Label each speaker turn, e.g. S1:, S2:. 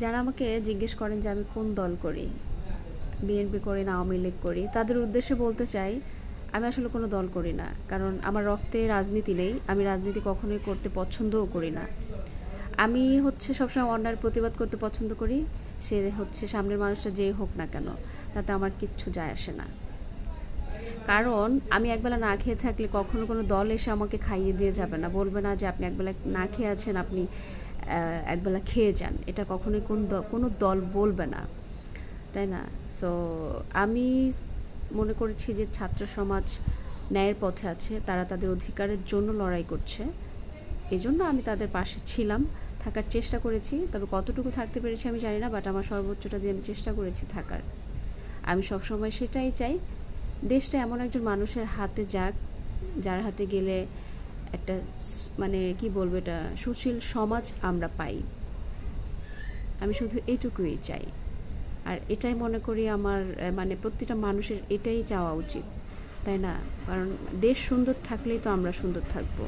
S1: যারা আমাকে জিজ্ঞেস করেন যে আমি কোন দল করি বিএনপি করি না, আওয়ামী লীগ করি, তাদের উদ্দেশ্যে বলতে চাই, আমি আসলে কোনো দল করি না। কারণ আমার রক্তে রাজনীতি নেই, আমি রাজনীতি কখনোই করতে পছন্দও করি না। আমি হচ্ছে সবসময় অন্যায়ের প্রতিবাদ করতে পছন্দ করি, সে হচ্ছে সামনের মানুষটা যেই হোক না কেন, তাতে আমার কিচ্ছু যায় আসে না। কারণ আমি একবেলা না খেয়ে থাকলে কখনো কোনো দল এসে আমাকে খাইয়ে দিয়ে যাবে না, বলবে না যে আপনি একবেলা না খেয়ে আছেন, আপনি একবেলা খেয়ে যান। এটা কখনোই কোন কোনো দল বলবে না। তাই না? সো আমি মনে করেছি যে ছাত্র সমাজ ন্যায়ের পথে আছে। তারা তাদের অধিকারের জন্য লড়াই করছে। এজন্য আমি তাদের পাশে ছিলাম, থাকার চেষ্টা করেছি। তবে কতটুকু থাকতে পেরেছি আমি জানি না বাট আমার সর্বোচ্চটা দিয়ে আমি চেষ্টা করেছি থাকার। আমি সবসময় সেটাই চাই। দেশটা এমন একজন মানুষের হাতে যাক, যার হাতে গেলে একটা মানে কি বলব এটা, সুশীল সমাজ আমরা পাই। আমি শুধু এটুকুই চাই। আর এটাই মনে করি আমার মানে প্রতিটা মানুষের এটাই চাওয়া উচিত। তাই না? কারণ দেশ সুন্দর থাকলেই তো আমরা সুন্দর থাকব।